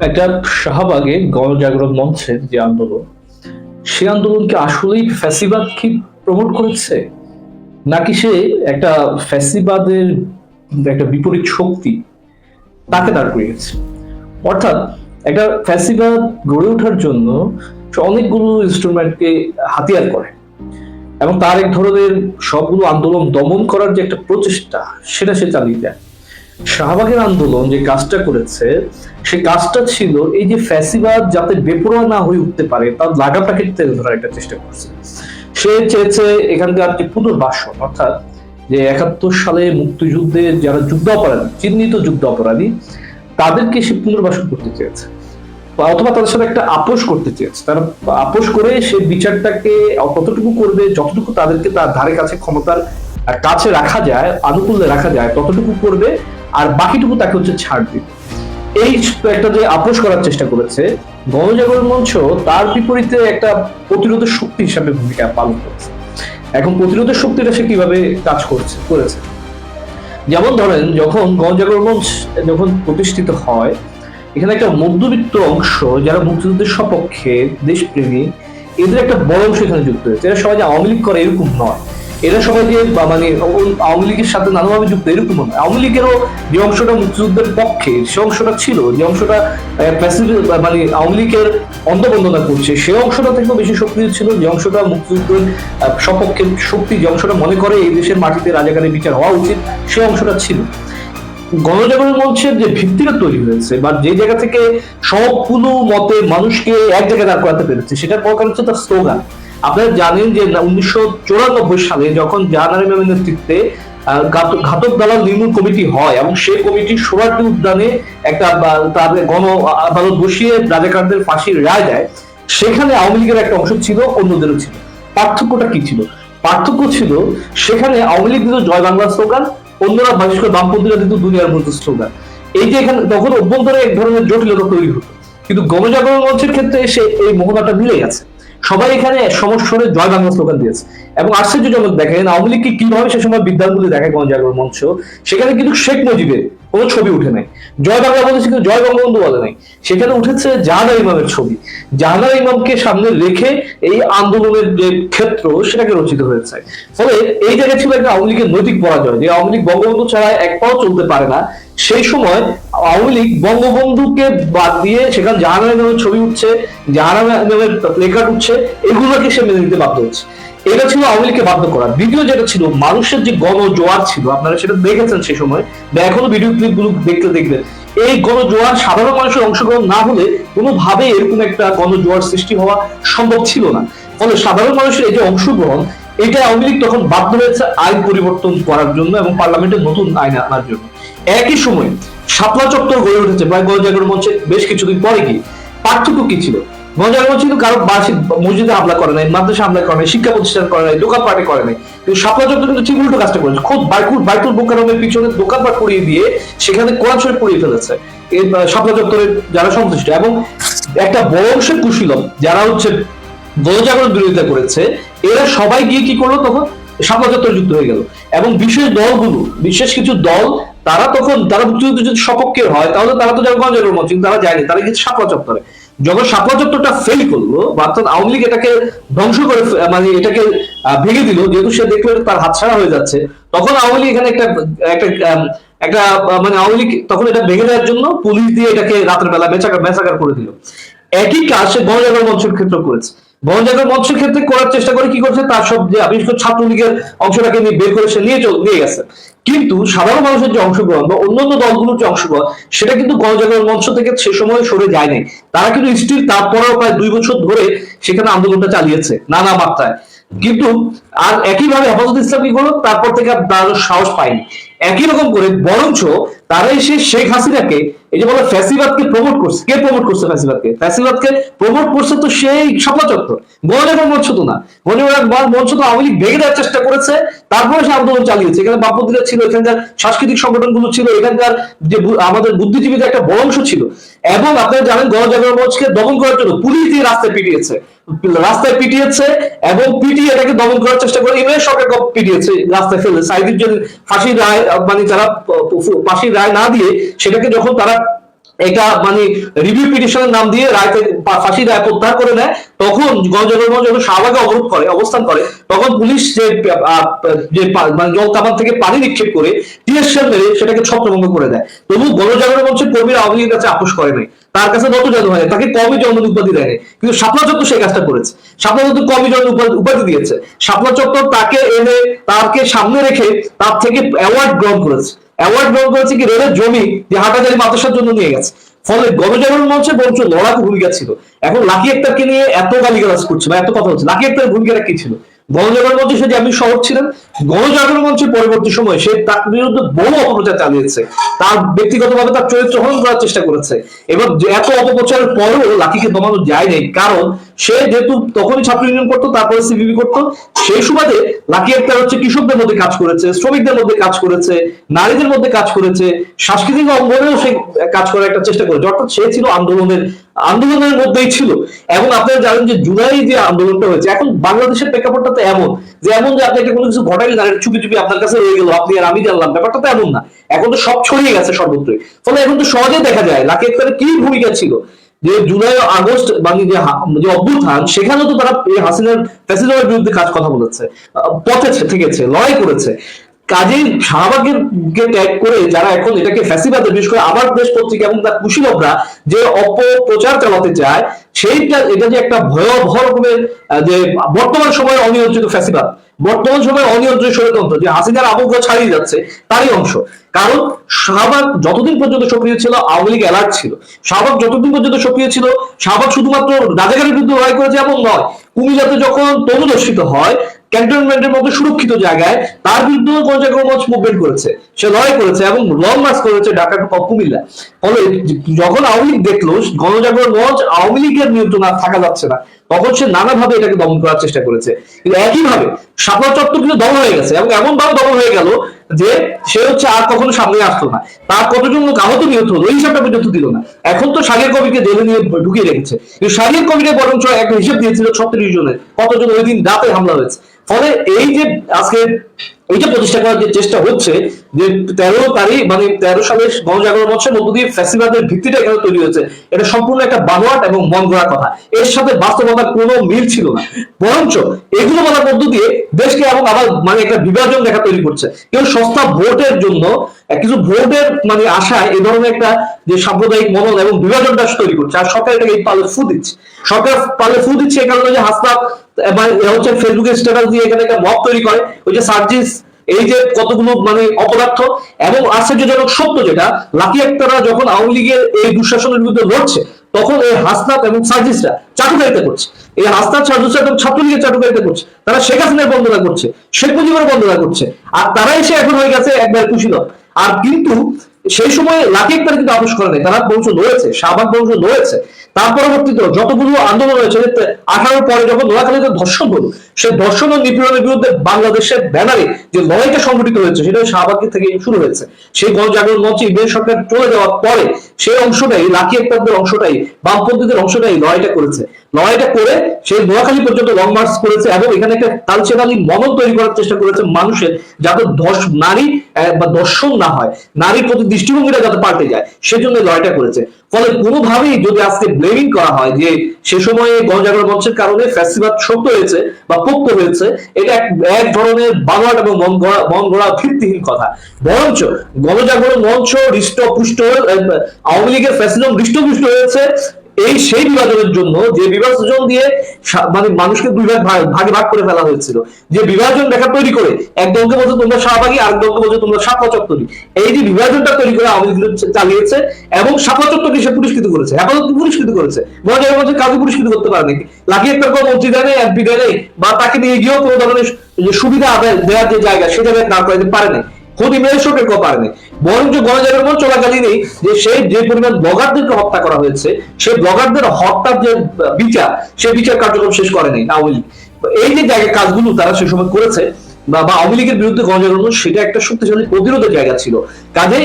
একটা শাহবাগে গণজাগরণ মঞ্চের যে আন্দোলন সে আন্দোলন কি আসলেই ফ্যাসিবাদ কি প্রমোট করেছে? নাকি সে একটা ফ্যাসিবাদের একটা বিপরীত শক্তি তাকে দাঁড় করিয়েছে অর্থাৎ একটা ফ্যাসিবাদ গড়ে ওঠার জন্য অনেকগুলো ইনস্ট্রুমেন্টকে হাতিয়ার করে এবং তার এক ধরনের সবগুলো আন্দোলন দমন করার যে একটা প্রচেষ্টা, সেটা সে চালিয়ে যায়। শাহবাগের আন্দোলন যে কাজটা করেছে, সে কাজটা ছিল এই যে ফ্যাসিবাদ যাতে বেপরোয়া না হয়ে উঠতে পারে, তার লাগাটাকে টেনে ধরার একটা চেষ্টা করছে। সে চেয়েছে এখানকার যে পুনর্বাসন, অর্থাৎ যে একাত্তর সালে মুক্তিযুদ্ধে যারা যুদ্ধ অপরাধী, চিহ্নিত যুদ্ধ অপরাধী, তাদেরকে সে পুনর্বাসন করতে চেয়েছে। অথবা তাদের সাথে একটা আপোষ করতে চেয়েছে। তারা আপোষ করে সে বিচারটাকে কতটুকু করবে, যতটুকু তাদেরকে তার ধারে কাছে ক্ষমতার কাছে রাখা যায়, আনুকূল্যে রাখা যায়, ততটুকু করবে আর বাকিটুকু তাকে হচ্ছে ছাড় দিবে। এই একটা যে আপোষ করার চেষ্টা করেছে, গণজাগরণ মঞ্চ তার বিপরীতে একটা প্রতিরোধের শক্তি হিসাবে ভূমিকা পালন করেছে। এখন প্রতিরোধের শক্তিটা সে কীভাবে কাজ করছে, করেছে? যেমন ধরেন, যখন গণজাগরণ মঞ্চ যখন প্রতিষ্ঠিত হয়, এখানে একটা মধ্যবিত্ত অংশ যারা মুক্তিযুদ্ধের সপক্ষে দেশপ্রেমী, এদের একটা বড় অংশ এখানে যুক্ত হয়েছে। এরা সবাই আওয়ামী লীগ করে এরকম নয়। এরা সবাই যে মানে আওয়ামী লীগের সাথে নানাভাবে যুক্ত এরকম নয়। আওয়ামী লীগেরও যে অংশটা মুক্তিযুদ্ধের পক্ষে সে অংশটা ছিল যে অংশটা মানে আওয়ামী লীগের অন্ধবন্দনা করছে সে অংশটা থেকেও বেশি সক্রিয় ছিল যে অংশটা মুক্তিযুদ্ধের আহ, সপক্ষে শক্তি যে অংশটা মনে করে এই দেশের মাটিতে রাজাকারের বিচার হওয়া উচিত সে অংশটা ছিল। গণজাগরণ মঞ্চের যে ভিত্তিটা তৈরি হয়েছে বা যে জায়গা থেকে সবগুলো মতে মানুষকে এক জায়গায় দাঁড় করাতে পেরেছে সেটার প্রকার হচ্ছে তার স্লোগান। আপনারা জানেন যে উনিশশো চুরানব্বই সালে যখন জাহানার ইমামের নেতৃত্বে ঘাতক- দালাল নির্মূল কমিটি হয় এবং সেই কমিটি সোরাটি উদ্যানে একটা তাদের গণ আদালত বসিয়ে রাজাকারদের ফাঁসির রায় দেয়। সেখানে আওয়ামী লীগের একটা অংশ ছিল, অন্যদেরও ছিল। পার্থক্যটা কি ছিল? পার্থক্য ছিল, সেখানে আওয়ামী লীগ দিত জয় বাংলা স্লোগান, অন্যরা বিশেষ করে বামপন্থীরা দিত দুনিয়ার মধ্যে স্লোগান। এই যে এখানে তখন অভ্যন্তরে এক ধরনের জটিলতা তৈরি হতো। কিন্তু গণজাগরণ মঞ্চের ক্ষেত্রে এসে এই মোহনাটা মিলে গেছে। সবাই এখানে সমস্যরে জয় বাংলা স্লোগান দিয়েছে। এবং আশ্চর্যজনক দেখেন, আওয়ামী লীগকে কীভাবে সে সময় বিদ্যালগুলি দেখায় গণজাগরণ মঞ্চ, সেখানে কিন্তু শেখ মুজিবের কোনো ছবি উঠে নাই। জয় বাংলা বলেছে কিন্তু জয় বঙ্গবন্ধু বলে নাই। সেখানে উঠেছে জাহানার ইমামের ছবি। জাহানার ইমামকে সামনে রেখে এই আন্দোলনের যে ক্ষেত্র সেটাকে রচিত হয়েছে। ফলে এই জায়গায় ছিল একটা আওয়ামী লীগের নৈতিক পরাজয়। যে আওয়ামী লীগ বঙ্গবন্ধু ছাড়া এক পাও চলতে পারে না, সেই সময় আওয়ামী লীগ বঙ্গবন্ধুকে বাদ দিয়ে সেখানে জাহানার ইমামের ছবি উঠছে, জাহানার ইমামের প্লেকার্ড উঠছে, এগুলোকে সে মেনে নিতে বাধ্য হচ্ছে। এটা ছিল আওয়ামী লীগকে বাধ্য করা। দ্বিতীয় যেটা ছিল, মানুষের যে গণ জোয়ার ছিল, আপনারা সেটা দেখেছেন সেই সময়, বা এখনও ভিডিও ক্লিপগুলো দেখতে দেখবেন। এই গণ জোয়ার সাধারণ মানুষের অংশগ্রহণ না হলে কোনোভাবে এরকম একটা গণ জোয়ার সৃষ্টি হওয়া সম্ভব ছিল না। ফলে সাধারণ মানুষের এই যে অংশগ্রহণ, এটা আওয়ামী লীগ তখন বাধ্য হয়েছে আইন পরিবর্তন করার জন্য এবং পার্লামেন্টে নতুন আইন আনার জন্য। একই সময় শাপলা চত্বর গড়ে উঠেছে প্রায় গণজাগরণ মঞ্চে বেশ কিছুদিন পরে কি পার্থক্য কি ছিল? গণজাগরণ ছিল কারও বার্ষিক মসজিদে হামলা করে নাই মাদ্রাসা হামলা করে নাই শিক্ষা প্রতিষ্ঠান করে নাই দোকান পাটে করে নাই। কিন্তু শাপলা চত্বর কিন্তু ঠিক উল্টো কাজটা করেছে। খুব বাইকুল বাইতুল বোকারমের পিছনে দোকানপাট পড়িয়ে দিয়ে সেখানে কোরআন শরীফ পড়িয়ে ফেলেছে। এই আহ, চত্বরের যারা সংশ্লিষ্ট এবং একটা বড় অংশের কুশীলব যারা হচ্ছে গণজাগরণ বিরোধিতা করেছে এরা সবাই গিয়ে কি করল তখন? শাপলা চত্বরে যুক্ত হয়ে গেল। এবং বিশেষ দলগুলো বিশেষ কিছু দল তারা তখন তারা মুক্তিযুদ্ধ যদি সপক্ষে হয় তাহলে তারা তো যাবে গণজাগরণ মঞ্চ কিন্তু তারা যায়নি তারা গিয়েছে শাপলা চত্বরে। যখন শাপলা ফেল করল অর্থাৎ আওয়ামী লীগ এটাকে ধ্বংস করে মানে এটাকে ভেঙে দিল, যেহেতু সে দেখল তার হাতছাড়া হয়ে যাচ্ছে, তখন আওয়ামী লীগ এখানে একটা একটা একটা মানে আওয়ামী লীগ তখন এটা ভেঙে দেওয়ার জন্য পুলিশ দিয়ে এটাকে রাতের বেলা মেচাকার মেচাকার করে দিল। একই কাজ সে গণজাগরণ মঞ্চের ক্ষেত্রে করেছে। গণজাগরণ মঞ্চের ক্ষেত্রে করার চেষ্টা করে কি করছে? তার সব যে বিশেষ করে ছাত্রলীগের অংশটাকে নিয়ে বের করে সে নিয়ে নিয়ে গেছে। কিন্তু সাধারণ মানুষের যে অংশগ্রহণ বা অন্যান্য দলগুলোর যে অংশগ্রহণ, সেটা কিন্তু গণজাগরণ মঞ্চ থেকে সে সময় সরে যায় নাই। তারা কিন্তু স্টিল তারপরেও প্রায় দুই বছর ধরে সেখানে আন্দোলনটা চালিয়েছে, নানা মাত্রায়। কিন্তু আর একইভাবে হেফাজত ইসলাম কি করল? তারপর থেকে আর সাহস পায়নি। একই রকম করে বরঞ্চ তারা এসে শেখ হাসিনাকে এই যে বলে ফ্যাসিবাদকে প্রমোট করছে, কে প্রমোট করছে ফ্যাসিবাদকে? ফ্যাসিবাদকে প্রমোট করছে তো সেই শাপলা মনে এবং মঞ্চ তো না। গণজাগরণ মঞ্চ তো আওয়ামী লীগ ভেঙে দেওয়ার চেষ্টা করেছে, তারপরে সে আন্দোলন চালিয়েছে। এখানে বামপন্থীরা ছিল, এখানকার সাংস্কৃতিক সংগঠনগুলো ছিল, এখানকার যে আমাদের বুদ্ধিজীবীদের একটা বড় অংশ ছিল। এবং আপনারা জানেন গণজাগরণ মঞ্চকে দমন করার জন্য পুলিশ দিয়ে রাস্তায় পিটিয়েছে। রাস্তায় পিটিয়েছে এবং পিটিয়ে এটাকে দমন করার চেষ্টা করে। ইমরান সরকারকে পিটিয়েছে? রাস্তায় ফেলে। সাইদির জন্য ফাঁসির রায় মানে তারা ফাঁসির রায় না দিয়ে সেটাকে যখন তারা এটা মানে রিভিউ পিটিশনের নাম দিয়ে রায়কে পা- ফাঁসি রায় প্রত্যাহার করে নেয়, তখন মঞ্চ যখন শাহবাগে অবরোধ করে, অবস্থান করে, তখন পুলিশ যে মানে জল কামান থেকে পানি নিক্ষেপ করে টিএসএল মেরে সেটাকে ছত্রভঙ্গ করে দেয়। তবু গণজাগরণ মঞ্চের কর্মীরা আওয়ামী লীগের কাছে আপোষ করে নাই। তার কাছে নত জানু হয় তাকে কমই জন্ম উপাধি দেয়নি কিন্তু শাপলা চত্বর সেই কাজটা করেছে। শাপলা চত্বর কমই জন্ম উপাধি দিয়েছে? শাপলা চত্বর তাকে এনে তাকে সামনে রেখে তার থেকে অ্যাওয়ার্ড গ্রহণ করেছে। অ্যাওয়ার্ড গ্রহণ করেছে কি? রেলের জমি যে হাটাজারি মাদ্রাসার জন্য নিয়ে গেছে। ফলে গণজাগরণ মঞ্চে বরঞ্চ লড়াকু ভূমিকা ছিল। এখন লাকি একটাকে নিয়ে এত গালিগালাজ করছে বা এত কথা হচ্ছে লাকি একটার ভূমিকাটা কি ছিল? গণজাগরণ মঞ্চে সে আমি শহর ছিলেন, গণজাগরণ মঞ্চের পরবর্তী সময় সে তার বিরুদ্ধে বহু অপপ্রচার চালিয়েছে। তার ব্যক্তিগতভাবে তার চরিত্র হরণ করার চেষ্টা করেছে। এবং এত অপপ্রচারের পরেও লাকিকে দমানো যায় নাই। কারণ সে যেহেতু তখনই ছাত্র ইউনিয়ন করতো, তারপরে সিবিবি করতো, সেই সুবাদে লাকি একটা হচ্ছে কৃষকদের মধ্যে কাজ করেছে, শ্রমিকদের মধ্যে কাজ করেছে, নারীদের মধ্যে কাজ করেছে, সাংস্কৃতিক অঙ্গনেও সে কাজ করার একটা চেষ্টা করেছে। অর্থাৎ সে ছিল আন্দোলনের আন্দোলনের মধ্যেই ছিল। এবং আপনারা জানেন যে জুলাই যে আন্দোলনটা হয়েছে, এখন বাংলাদেশের প্রেক্ষাপটটা তো এমন, যে এমন যে আপনি একটা কোনো কিছু ঘটাইলে না চুপি চুপি আপনার কাছে রয়ে গেল, আপনি আর আমি জানলাম, ব্যাপারটা তো এমন না। এখন তো সব ছড়িয়ে গেছে সর্বত্রই। ফলে এখন তো সহজেই দেখা যায়, লাকি একটার কি ভূমিকা ছিল? যে জুলাই আগস্ট মানে যে যে অভ্যুত্থান, সেখানেও তো তারা হাসিনার ফ্যাসিলিটির বিরুদ্ধে কাজ কথা বলেছে পথে থেকেছে, লড়াই করেছে। কাজেই শাহবাগের কে ত্যাগ করে যারা এখন এটাকে ফ্যাসিবাদের বিশেষ করে আমার দেশ পত্রিকা এবং তার কুশীলভরা যে অপপ্রচার চালাতে চায়, সেইটা এটা যে একটা ভয়াবহ রকমের যে বর্তমান সময়ে অনিয়ন্ত্রিত ফ্যাসিবাদ বর্তমান সময়ে অনিয়ন্ত্রিত ষড়যন্ত্র যে হাসিনার আবহাওয়া ছাড়িয়ে যাচ্ছে, তারই অংশ। কারণ শাহবাগ যতদিন পর্যন্ত সক্রিয় ছিল, আওয়ামী লীগ অ্যালার্ট ছিল। শাহবাগ যতদিন পর্যন্ত সক্রিয় ছিল, শাহবাগ শুধুমাত্র রাজাকারের বিরুদ্ধে লড়াই করেছে এমন নয়, কুমিল্লাতে যখন তরুদর্শিত হয় ক্যান্টনমেন্টের মতো সুরক্ষিত জায়গায় তার বিরুদ্ধে গণজাগরণ মঞ্চ মুভমেন্ট করেছে। সে লড়াই করেছে এবং লং মার্চ করেছে ঢাকা টু কুমিল্লা। ফলে যখন আওয়ামী লীগ দেখল, গণজাগরণ মঞ্চ আওয়ামী লীগের নিয়ন্ত্রণ আর থাকা যাচ্ছে না, তখন সে নানাভাবে এটাকে দমন করার চেষ্টা করেছে। কিন্তু একইভাবে শাপলা চত্বর কিন্তু দমন হয়ে গেছে এবং এমন ভাবে দমন হয়ে গেল যে সে হচ্ছে আর কখনো সামনে আসতো না। তার কতজন লোক আহত নিহত হলো, এই হিসাবটা পর্যন্ত দিল না। এখন তো সাগের কবিকে জেলে নিয়ে ঢুকিয়ে রেখেছে। কিন্তু সাগের কবিকে বরঞ্চ একটা হিসেব দিয়েছিল ছত্রিশ জনের, কতজন ওই দিন রাতে হামলা হয়েছে। ফলে এই যে আজকে এইটা প্রতিষ্ঠা করার যে চেষ্টা হচ্ছে, যে তেরো তারিখ মানে তেরো সালের গণজাগরণ মঞ্চের মধ্য দিয়ে ফ্যাসিবাদের ভিত্তিটা এখানে তৈরি হয়েছে। এটা সম্পূর্ণ একটা বানোয়াট এবং মন গড়া কথা। এর সাথে বাস্তবতার কোনো মিল ছিল না। বরঞ্চ এগুলো বলার মধ্য দিয়ে দেশকে এবং আবার মানে একটা বিভাজন দেখা তৈরি করছে। কেউ সস্তা ভোটের জন্য কিছু ভোটের মানে আশায় এই ধরনের একটা যে সাম্প্রদায়িক মনন এবং বিভাজনটা তৈরি করছে। আর সরকার এটাকে পালে ফু দিচ্ছে। সরকার পালে ফু দিচ্ছে এই কারণে যে হাসপাত মানে এ হচ্ছে ফেসবুকে স্ট্যাটাস দিয়ে এখানে একটা তৈরি করে, ওই যে সার্জিস, এই যে কতগুলো মানে অপদার্থ এবং আশ্চর্যজনক সত্য যেটা, লাকি যখন আওয়ামী লীগের এই দুঃশাসনের বিরুদ্ধে লড়ছে, তখন এই হাসনাত এবং সার্জিসরা চাটুকারিতা করছে। এই হাসনাত, সার্জিসরা এবং ছাত্রলীগের চাটুকারিতা করছে। তারা শেখ হাসিনার বন্দনা করছে, শেখ মুজিবের বন্দনা করছে। আর তারা এসে এখন হয়ে গেছে একবার কুশীলভ আর কিন্তু সেই সময় লাকি একবার কিন্তু আপোষ করে নাই। তারা বংশ লড়েছে শাহবাগ বংশ লড়েছে তার পরবর্তীতে যতগুলো আন্দোলন হয়েছে আঠারো পরে যখন নোয়াখালীতে ধর্ষণ হলো, সেই ধর্ষণ ও নিপীড়নের বিরুদ্ধে বাংলাদেশের ব্যানারে যে লড়াইটা সংগঠিত হয়েছে, সেটা শাহবাগ থেকে শুরু হয়েছে। সেই গণজাগরণ মঞ্চে ইন্ডিয়ান সরকার চলে যাওয়ার পরে সেই অংশটাই, লাকি একতাদের অংশটাই, বামপন্থীদের অংশটাই লড়াইটা করেছে। লড়াইটা করে সেই নোয়াখালী পর্যন্ত লং মার্চ করেছে এবং এখানে একটা তালচেরালি মনন তৈরি করার চেষ্টা করেছে মানুষের, যাতে ধর্ষ, নারী বা দর্শন না হয়, নারীর প্রতি দৃষ্টিভঙ্গিটা যাতে পাল্টে যায়, সেজন্য লড়াইটা করেছে। ফলে কোনোভাবেই যদি আজকে ব্লেমিং করা হয় যে সে সময়ে গণজাগরণ মঞ্চের কারণে ফ্যাসিবাদ সত্য হয়েছে বা পোক্ত হয়েছে, এটা এক এক ধরনের বানোয়াট এবং মন গড়া মন গড়া ভিত্তিহীন কথা। বরঞ্চ গণজাগরণ মঞ্চ হৃষ্টপুষ্ট, আওয়ামী লীগের ফ্যাসিজম হৃষ্টপুষ্ট হয়েছে এই সেই বিভাজনের জন্য যে বিভাজন দিয়ে মানে মানুষকে দুই ভাগ ভাগ- ভাগে করে ফেলা হয়েছিল। যে বিভাজন দেখা তৈরি করে এক দলকে বলছে তোমরা শাহবাগী আর দলকে বলছে তোমরা সাপলা চত্বরী এই যে বিভাজনটা তৈরি করে আওয়ামী লীগ চালিয়েছে এবং সাপলা চত্বরকে সে পুরস্কৃত করেছে হেফাজত পুরস্কৃত করেছে। মহাজনের মধ্যে কাউকে পুরস্কৃত করতে পারে নাকি লাকি একটা কোনো মন্ত্রী দেয় নেই, এমপি দেয় নেই, বা তাকে নিয়ে গিয়েও কোনো ধরনের সুবিধা আদায় দেওয়ার যে জায়গা সেটা না করাতে পারে নাই। খোদ ইমেল শোকের কেউ পারেনি। বরঞ্চ গণজাগরণ মঞ্চ চলাকালীনই যে সেই যে পরিমাণ ব্লগারদেরকে হত্যা করা হয়েছে, সেই ব্লগারদের হত্যার যে বিচার, সেই বিচার কার্যক্রম শেষ করেনি আওয়ামী লীগ। এই যে জায়গা কাজগুলো তারা সে সময় করেছে, বা বা আওয়ামী লীগের বিরুদ্ধে গণজাগরণ সেটা একটা শক্তিশালী প্রতিরোধের জায়গা ছিল। কাজে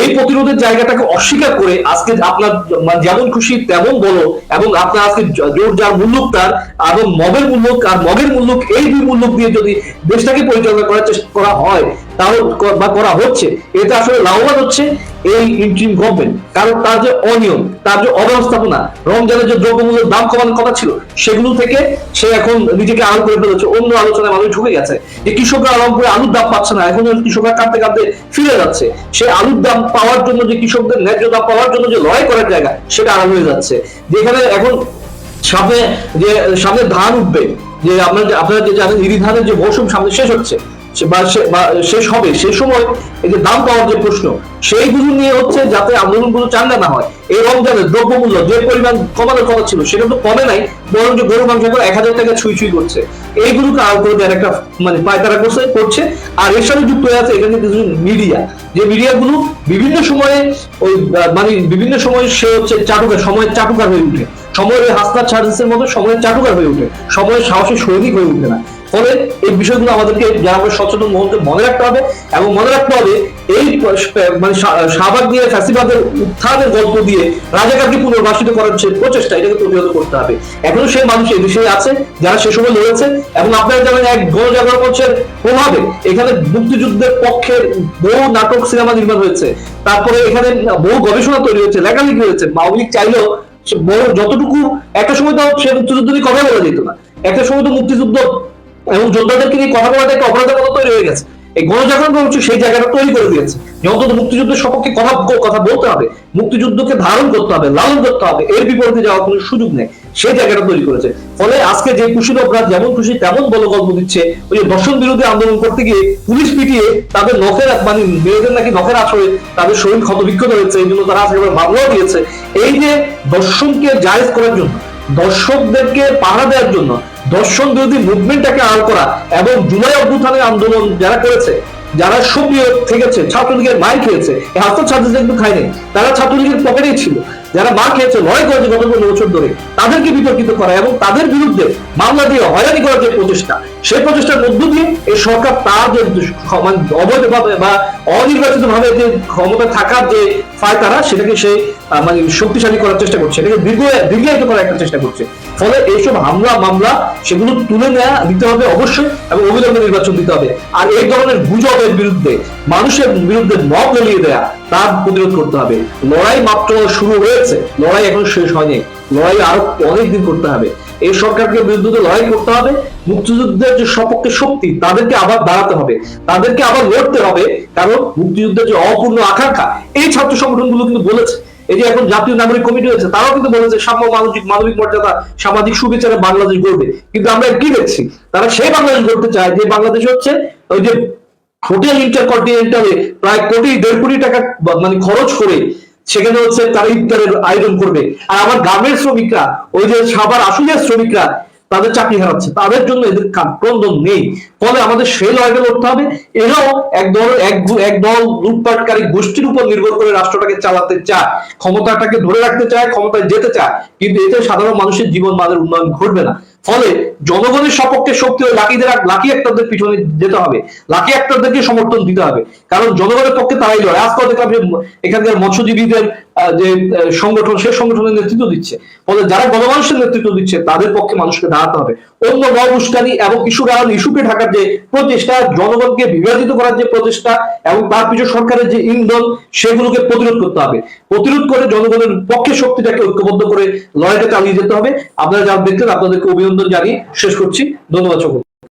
এই প্রতিরোধের জায়গাটাকে অস্বীকার করে আজকে আপনার মানে যেমন খুশি তেমন বলো, এবং আপনার আজকে জোর যার মূল্যক তার, এবং মগের মূল্যক আর মগের মূল্যক এই দুই মূল্যক দিয়ে যদি দেশটাকে পরিচালনা করার চেষ্টা করা হয় তাহলে বা করা হচ্ছে, এতে আসলে লাভবান হচ্ছে এই ইন্টারিম গভর্নমেন্ট কারণ তার যে অনিয়ম, তার যে অব্যবস্থাপনা, রমজানের যে দ্রব্যমূল্যের দাম কমানোর কথা ছিল, সেগুলো থেকে সে এখন নিজেকে আড়াল করে ফেলেছে অন্য আলোচনায় মানুষ ঢুকে গেছে যে কৃষকরা রংপুরে আলুর দাম পাচ্ছে না, এখন কৃষকরা কাঁদতে কাঁদতে ফিরে যাচ্ছে। সে আলুর দাম পাওয়ার জন্য যে কৃষকদের ন্যায্য দাম পাওয়ার জন্য যে লড়াই করার জায়গা, সেটা আড়াল হয়ে যাচ্ছে। যেখানে এখন সামনে যে, সামনে ধান উঠবে, যে আপনার আপনারা যে জানেন ইরি ধানের যে মৌসুম সামনে শেষ হচ্ছে শেষ হবে। সেই সময় এই যে দাম পাওয়ার যে প্রশ্ন সেইগুলো নিয়ে হচ্ছে যাতে আন্দোলনগুলো চাঙ্গা না হয়। এই রমজানের দ্রব্যমূল্য যে পরিমাণ কমানোর কথা ছিল, সেটা তো কমে নাই বরং যে গরু মাংস এক হাজার টাকা ছুঁই ছুঁই করছে। এইগুলোকে আড়াল করে দেওয়ার একটা মানে পায়তারা করছে করছে। আর এর সাথে যুক্ত হয়ে আছে এখানে কিছু মিডিয়া। যে মিডিয়াগুলো বিভিন্ন সময়ে ওই মানে বিভিন্ন সময় সে হচ্ছে চাটুকার, সময়ের চাটুকার হয়ে উঠে। সময়ের হাসনার চার্জেসের মতো সময়ের চাটুকার হয়ে উঠে। সময়ের সাহসী সৈনিক হয়ে উঠে না। ফলে এই বিষয়গুলো আমাদেরকে যারা সচেতন মহলকে মনে রাখতে হবে এবং মনে রাখতে হবে এই মানে শাহবাগ দিয়ে ফ্যাসিবাদের উত্থানের গল্প দিয়ে রাজাকারকে পুনর্বাসিত করার যে প্রচেষ্টা, এটাকে প্রতিহত করতে হবে। এখনও সেই মানুষ এই বিষয়ে আছে, যারা সে সময় লড়েছে এবং আপনারা জানেন এক গণজাগরণ মঞ্চের প্রভাবে এখানে মুক্তিযুদ্ধের পক্ষে বহু নাটক সিনেমা নির্মাণ হয়েছে। তারপরে এখানে বহু গবেষণা তৈরি হয়েছে, লেখালেখি হয়েছে। লীগ চাইলেও যতটুকু একটা সময় তো সে মুক্তিযুদ্ধ নিয়ে কথা বলা যেত না। একটা সময় তো মুক্তিযুদ্ধ এবং যোদ্ধাদেরকে নিয়ে কথা বলাটা একটা অপরাধের মতো তৈরি হয়ে গেছে। এই গণজাগরণ মঞ্চ সেই জায়গাটা তৈরি করে দিয়েছে। অন্তত মুক্তিযুদ্ধের সপক্ষে কথা কথা বলতে হবে। মুক্তিযুদ্ধকে ধারণ করতে হবে, লালন করতে হবে। এর বিপরীতে যাওয়ার কোনো সুযোগ নেই। সেই জায়গাটা তৈরি করেছে। ফলে আজকে যে কুশীলভরা যেমন খুশি তেমন বলে গল্প দিচ্ছে। ওই যে দর্শন বিরোধী আন্দোলন করতে গিয়ে পুলিশ পিটিয়ে তাদের নখের মানে মেয়েদের নাকি নখের আছড়ে তাদের শরীর ক্ষত বিক্ষত হয়েছে। এই জন্য তারা আজকে মামলাও দিয়েছে। এই যে দর্শনকে জায়েজ করার জন্য, দর্শকদেরকে পাহারা দেওয়ার জন্য দর্শন বিরোধী মুভমেন্টটাকে আড় করা এবং জুলাই অভ্যুত্থানের আন্দোলন যারা করেছে, যারা সক্রিয় থেকেছে, ছাত্রলীগের মার খেয়েছে হাস্তার ছাত্রদের কিন্তু খায়নি। তারা ছাত্রলীগের পকেটেই ছিল। যারা মার খেয়েছে, লড়াই করেছে গত পনেরো বছর ধরে, তাদেরকে বিতর্কিত করা এবং তাদের বিরুদ্ধে মামলা দিয়ে হয়রানি করার যে প্রচেষ্টা, সেই প্রচেষ্টার মধ্য দিয়ে এই সরকার তার যে মানে অবৈধভাবে বা অনির্বাচিত ভাবে যে ক্ষমতা থাকার যে ফায় তারা সেটাকে সে মানে শক্তিশালী করার চেষ্টা করছে এটাকে দীর্ঘ, দীর্ঘায়িত করার একটা চেষ্টা করছে। ফলে এইসব হামলা, মামলা সেগুলো তুলে নেওয়া নিতে হবে অবশ্যই এবং অবিলম্বে নির্বাচন দিতে হবে। আর এই ধরনের গুজবের বিরুদ্ধে, মানুষের বিরুদ্ধে মত গলিয়ে দেয়া, তার প্রতিরোধ করতে হবে। লড়াই মাত্র শুরু হয়েছে, লড়াই এখন শেষ হয়নি। লড়াই আরও অনেক দিন করতে হবে। এই সরকারকে বিরুদ্ধে লড়াই করতে হবে। মুক্তিযুদ্ধের যে সপক্ষে শক্তি, তাদেরকে আবার দাঁড়াতে হবে। তাদেরকে আবার লড়তে হবে, কারণ মুক্তিযুদ্ধের যে অপূর্ণ আকাঙ্ক্ষা, এই ছাত্র সংগঠনগুলো কিন্তু বলেছে এই যে এখন জাতীয় নাগরিক কমিটি হয়েছে তারাও কিন্তু বলেছে সাম্য মানবিক মানবিক মর্যাদা, সামাজিক সুবিচারে বাংলাদেশ গড়বে। কিন্তু আমরা কি দেখছি? তারা সেই বাংলাদেশ গড়তে চায় যে বাংলাদেশ হচ্ছে ওই যে হোটেল ইন্টারকন্টিনেন্টালে প্রায় কোটি, দেড় কোটি টাকা মানে খরচ করে সেখানে হচ্ছে তারা ইফতারের আয়োজন করবে। আর আমার গ্রামের শ্রমিকরা, ওই যে সাবার আসলের শ্রমিকরা তাদের চাকরি হারাচ্ছে, তাদের জন্য এদের ক্রন্দন নেই। ফলে আমাদের সেই লড়াইটা লড়তে হবে। এরাও এক দল এক দল লুটপাটকারী গোষ্ঠীর উপর নির্ভর করে রাষ্ট্রটাকে চালাতে চায়, ক্ষমতাটাকে ধরে রাখতে চায়, ক্ষমতায় যেতে চায়। কিন্তু এতে সাধারণ মানুষের জীবন মানের উন্নয়ন ঘটবে না। ফলে জনগণের সপক্ষে শক্তি ওই লাকিদের লাকি একটাদের পিছনে যেতে হবে। লাকি একটাদেরকে সমর্থন দিতে হবে। কারণ জনগণের পক্ষে তারাই লড়ে আজকাল দেখলাম যে এখানকার মৎস্যজীবীদের যে সংগঠন সেই সংগঠনের নেতৃত্ব দিচ্ছে। ফলে যারা গণমানুষের নেতৃত্ব দিচ্ছে, তাদের পক্ষে মানুষকে দাঁড়াতে হবে। অন্য নব উস্কানি এবং ইস্যু আড়াল ইস্যুকে ঢাকার যে প্রচেষ্টা, জনগণকে বিভাজিত করার যে প্রচেষ্টা এবং তার পিছনে সরকারের যে ইন্ধন, সেগুলোকে প্রতিরোধ করতে হবে। প্রতিরোধ করে জনগণের পক্ষে শক্তিটাকে ঐক্যবদ্ধ করে লড়াইটা চালিয়ে যেতে হবে। আপনারা যারা দেখলেন, আপনাদেরকে অভিনন্দন। জানিয়ে শেষ করছি। ধন্যবাদ সকল